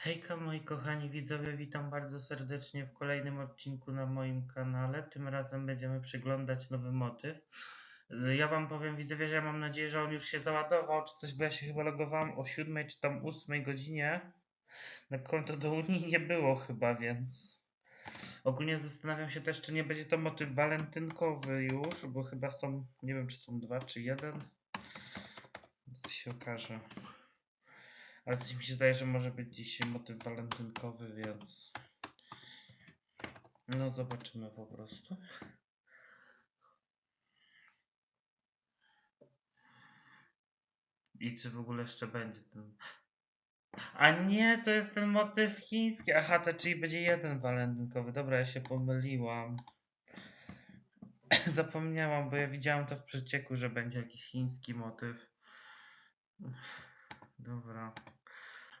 Hejka moi kochani widzowie, witam bardzo serdecznie w kolejnym odcinku na moim kanale. Tym razem będziemy przyglądać nowy motyw. Ja wam powiem widzowie, że ja mam nadzieję, że on już się załadował czy coś, bo ja się chyba logowałem o 7 czy tam 8 godzinie. Na konto do Unii nie było chyba, więc... Ogólnie zastanawiam się też, czy nie będzie to motyw walentynkowy już, bo chyba są, nie wiem czy są dwa czy jeden. To się okaże. Ale coś mi się zdaje, że może być dzisiaj motyw walentynkowy, więc. No zobaczymy po prostu. I czy w ogóle jeszcze będzie ten. A nie, to jest ten motyw chiński. Aha, to czyli będzie jeden walentynkowy. Dobra, ja się pomyliłam. Zapomniałam, bo ja widziałam to w przecieku, że będzie jakiś chiński motyw. Dobra.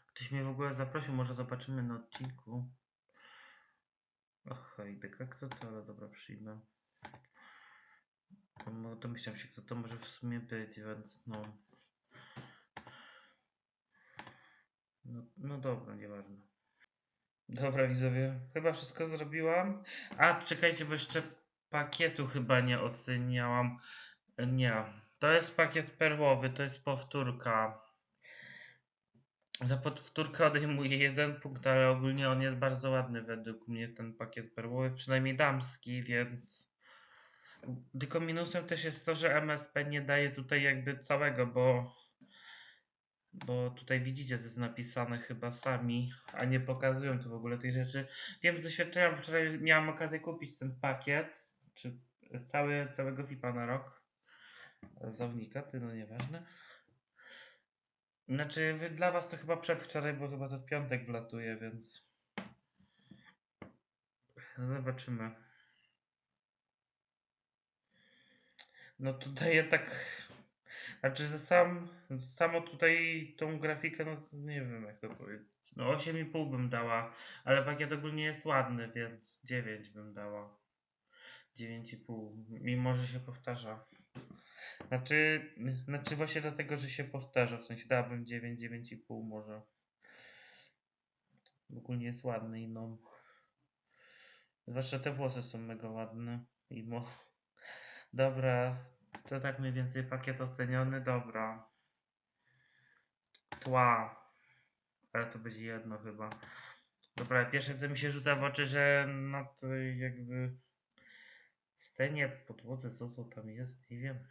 Ktoś mnie w ogóle zaprosił, może zobaczymy na odcinku. Och, hej, kto to, ale dobra, przyjmę. No, domyślam się, kto to może w sumie być, więc no. No, no dobra, nieważne. Dobra, widzowie, chyba wszystko zrobiłam. A, czekajcie, bo jeszcze pakietu chyba nie oceniałam. Nie, to jest pakiet perłowy, to jest powtórka. Za powtórkę odejmuję jeden punkt, ale ogólnie on jest bardzo ładny według mnie, ten pakiet perłowy, przynajmniej damski, więc... Tylko minusem też jest to, że MSP nie daje tutaj jakby całego, bo... Bo tutaj widzicie, że jest napisane chyba sami, a nie pokazują tu w ogóle tej rzeczy. Wiem z doświadczenia, wczoraj miałam okazję kupić ten pakiet, czy cały, całego FIPA na rok. Za unikaty, no nieważne. Znaczy, wy, dla was to chyba przedwczoraj, bo chyba to w piątek wlatuje, więc. Zobaczymy. No tutaj ja tak. Znaczy, że sam, samo tutaj tą grafikę, no nie wiem jak to powiedzieć. No 8,5 bym dała, ale pakiet ogólnie jest ładny, więc 9 bym dała. 9,5, mimo że się powtarza. Znaczy, znaczy właśnie dlatego, że się powtarza, w sensie dałabym 9, 9,5 może. Ogólnie jest ładny i no. Zwłaszcza te włosy są mega ładne. I mo... Dobra, to tak mniej więcej pakiet oceniony, dobra. Tła. Ale to będzie jedno chyba. Dobra, pierwsze co mi się rzuca w oczy, że na tej jakby scenie, podłodze, co co tam jest, nie wiem.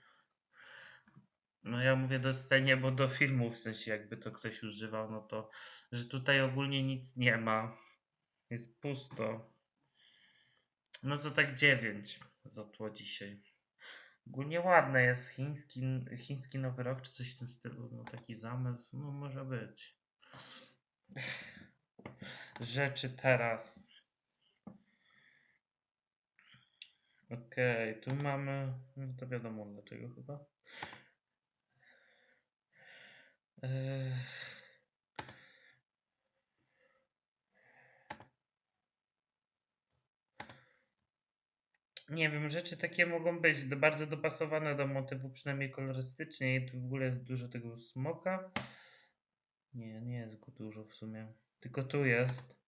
No ja mówię do scenie, bo do filmu w sensie jakby to ktoś używał, no to, że tutaj ogólnie nic nie ma. Jest pusto. No to tak 9 za tło dzisiaj. Ogólnie ładne jest chiński, chiński nowy rok, czy coś w tym stylu, no taki zamysł, no może być. Rzeczy teraz. Okej, tu mamy, no to wiadomo dlaczego chyba. Nie wiem, rzeczy takie mogą być do, bardzo dopasowane do motywu, przynajmniej kolorystycznie. I tu w ogóle jest dużo tego smoka. Nie, nie jest go dużo w sumie. Tylko tu jest.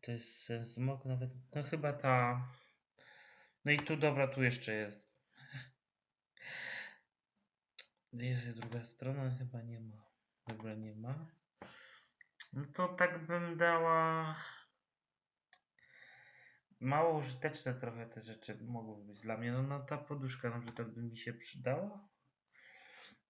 To jest smok nawet. No chyba ta. No i tu, dobra, tu jeszcze jest. Jest, jest druga strona, chyba nie ma. Dobra, nie ma. No to tak bym dała. Mało użyteczne trochę te rzeczy mogły być dla mnie. No, no ta poduszka na przykład by mi się przydała.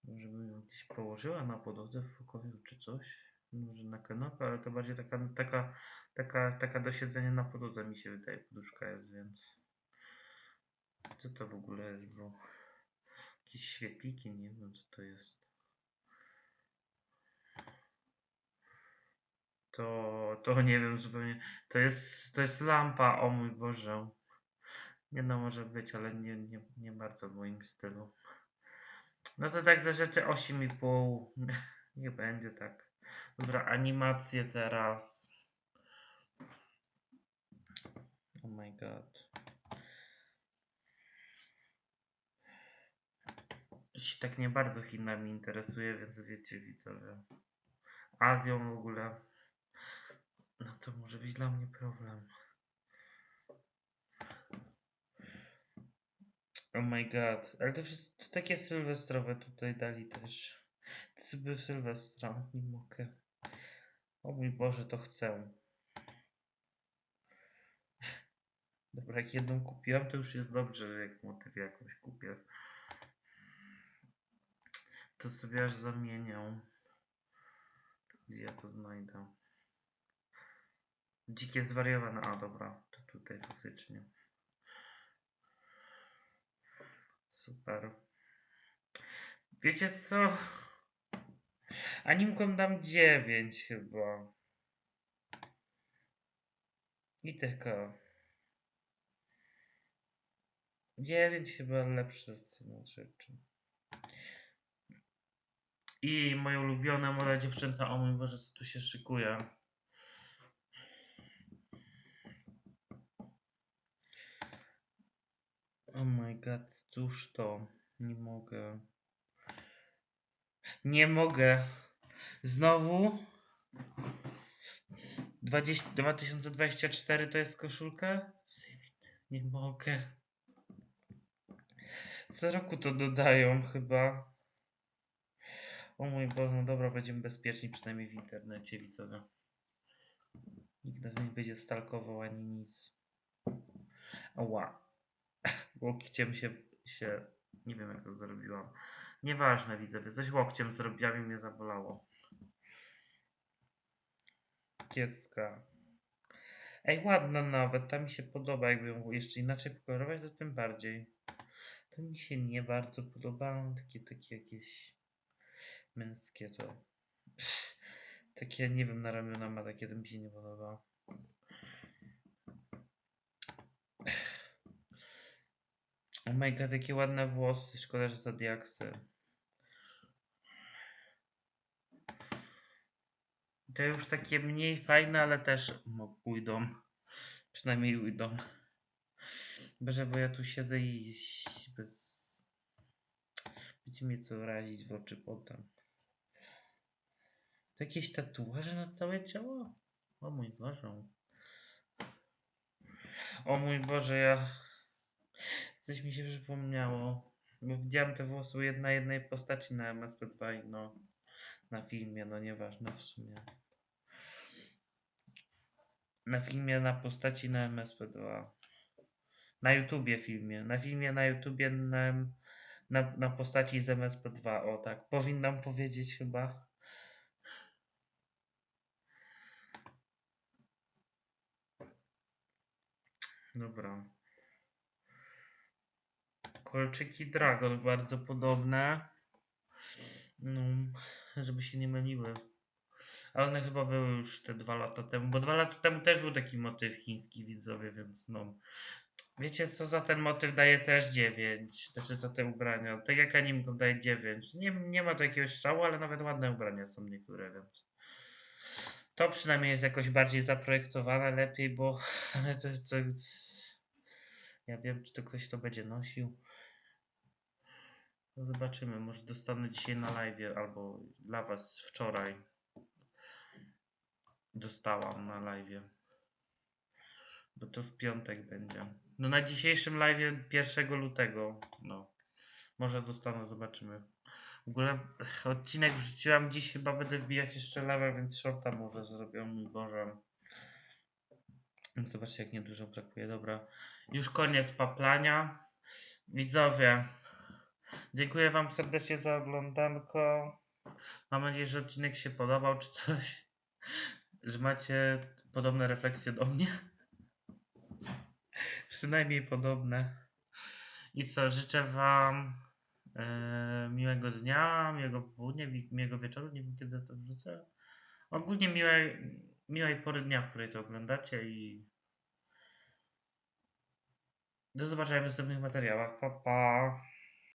Może bym ją gdzieś położyła na podłodze w pokoju czy coś. Może na kanapę, ale to bardziej taka, taka, taka, taka do siedzenia na podłodze mi się wydaje poduszka jest, więc. Co to w ogóle jest, bro? Jakieś świetliki, nie wiem co to jest. To, to nie wiem zupełnie. To jest, to jest lampa, o mój Boże. Nie no, może być, ale nie, nie, nie bardzo w moim stylu. No to tak za rzeczy 8,5. Nie będzie tak. Dobra, animacje teraz. Oh my god. Się tak nie bardzo Chinami interesuje, więc wiecie widzowie. Azją w ogóle. to może być dla mnie problem. Oh my god. Ale to to takie sylwestrowe tutaj dali też. W Sylwestra. Nie mogę. O mój Boże, to chcę. Dobra, jak jedną kupiłam, to już jest dobrze, jak motyw jakąś kupię. To sobie aż zamienię. Gdzie ja to znajdę? Dzikie zwariowane. A dobra, to tutaj faktycznie. Super. Wiecie co? Animkom dam 9 chyba. I tylko. 9 chyba lepsze z rzeczy. I moje ulubione młoda dziewczęta, o mój Boże, co tu się szykuje. Oh my god, cóż to? Nie mogę. Nie mogę. Znowu? 20, 2024 to jest koszulka? Nie mogę. Co roku to dodają chyba. O mój Boże, no dobra, będziemy bezpieczni przynajmniej w internecie, widzowie. Nikt nas nie będzie stalkował ani nic. Ała. Łokciem się, się... Nie wiem jak to zrobiłam. Nieważne, widzowie. Coś łokciem zrobiłam i mnie zabolało. Kiecka. Ej, ładna nawet. Ta mi się podoba. Jakby ją jeszcze inaczej pokolorować, to tym bardziej. To mi się nie bardzo podobało. Takie, takie jakieś męskie to. Takie, nie wiem, na ramiona ma takie, to mi się nie podoba. Oh my god, jakie ładne włosy. Szkoda, że za diaksy. To już takie mniej fajne, ale też no, pójdą. Przynajmniej ujdą. Boże, bo ja tu siedzę i bez... Będzie mnie co razić w oczy potem. To jakieś tatuaże na całe ciało? O mój Boże. O mój Boże, ja... Coś mi się przypomniało. Widziałem te włosy jedna jednej postaci na MSP2 i no... Na filmie, no nieważne w sumie. Na filmie na postaci na MSP2. Na YouTubie filmie. Na filmie na YouTubie na, na, na postaci z MSP2. O tak, powinnam powiedzieć chyba. Dobra. Kolczyki Dragon bardzo podobne. No, żeby się nie myliły. Ale one chyba były już te dwa lata temu, bo dwa lata temu też był taki motyw chiński widzowie, więc no. Wiecie co, za ten motyw daje też 9, znaczy za te ubrania. Tak jak animkom daje 9. Nie, nie ma tu jakiegoś strzału, ale nawet ładne ubrania są niektóre, więc. To przynajmniej jest jakoś bardziej zaprojektowane lepiej, bo to, to, ja wiem, czy to ktoś to będzie nosił. No zobaczymy, może dostanę dzisiaj na live albo dla was wczoraj. Dostałam na live. Bo to w piątek będzie. No na dzisiejszym live 1 lutego. No. Może dostanę, zobaczymy. W ogóle odcinek wrzuciłam dziś, chyba będę wbijać jeszcze lewę, więc shorta może zrobię, mój Boże. Zobaczcie jak niedużo brakuje, dobra. Już koniec paplania. Widzowie, dziękuję wam serdecznie za oglądanko. Mam nadzieję, że odcinek się podobał, czy coś. Że macie podobne refleksje do mnie. Przynajmniej podobne. I co, życzę wam miłego dnia, miłego południa, miłego wieczoru. Nie wiem kiedy to wrzucę. Ogólnie miłej, miłej pory dnia, w której to oglądacie i do zobaczenia w następnych materiałach. Pa, pa.